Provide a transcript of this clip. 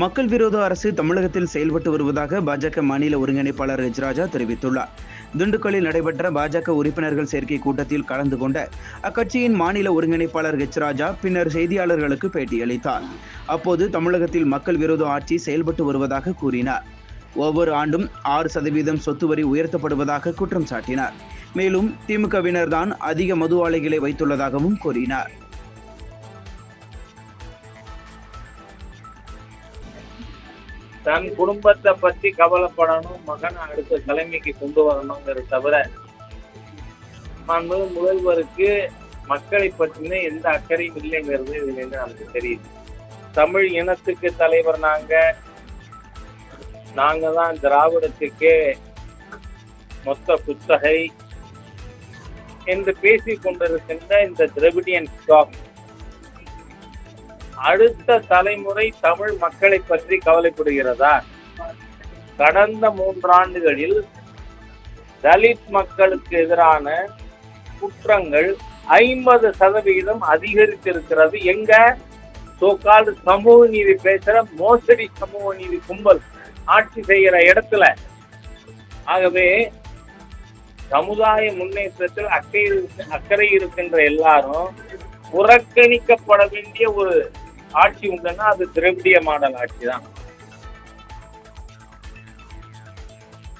மக்கள் விரோத அரசு தமிழகத்தில் செயல்பட்டு வருவதாக பாஜக மாநில ஒருங்கிணைப்பாளர் எச் தெரிவித்துள்ளார். திண்டுக்கல்லில் நடைபெற்ற பாஜக உறுப்பினர்கள் சேர்க்கை கூட்டத்தில் கலந்து கொண்ட அக்கட்சியின் மாநில ஒருங்கிணைப்பாளர் எச் ராஜா பின்னர் செய்தியாளர்களுக்கு பேட்டியளித்தார். அப்போது தமிழகத்தில் மக்கள் விரோத ஆட்சி செயல்பட்டு வருவதாக கூறினார். ஒவ்வொரு ஆண்டும் ஆறு சதவீதம் சொத்து வரி உயர்த்தப்படுவதாக குற்றம் சாட்டினார். மேலும் திமுகவினர்தான் அதிக மது ஆலைகளை வைத்துள்ளதாகவும் கூறினார். தன் குடும்பத்தை பத்தி கவலைப்படணும் மகனை அடுத்த தலைமைக்கு கொண்டு வரணுங்கிறத தவிர மாண்பு முதல்வருக்கு மக்களை பற்றின எந்த அக்கறையும் இல்லைங்கிறது இதுல இருந்து நமக்கு தெரியுது. தமிழ் இனத்துக்கு தலைவர் நாங்க. நாங்க தான் திராவிடத்துக்கு மொத்த குத்தகை. என்று பேசிக் கொண்டிருக்கின்ற இந்த திரவிடியன் ஸ்டாக் அடுத்த தலைமுறை தமிழ் மக்களை பற்றி கவலைப்படுகிறதா? கடந்த மூன்றாண்டுகளில் தலித் மக்களுக்கு எதிரான குற்றங்கள் ஐம்பது சதவிகிதம் அதிகரித்திருக்கிறது. எங்க? சோகால் சமூக நீதி பேசுற மோசடி சமூக நீதி கும்பல் ஆட்சி செய்கிற இடத்துல. ஆகவே சமுதாய முன்னேற்றத்தில் அக்கறை அக்கறை இருக்கின்ற எல்லாரும் புறக்கணிக்கப்பட வேண்டிய ஒரு ஆட்சி உண்டுன்னா அது திராவிடிய மாடல் ஆட்சி தான்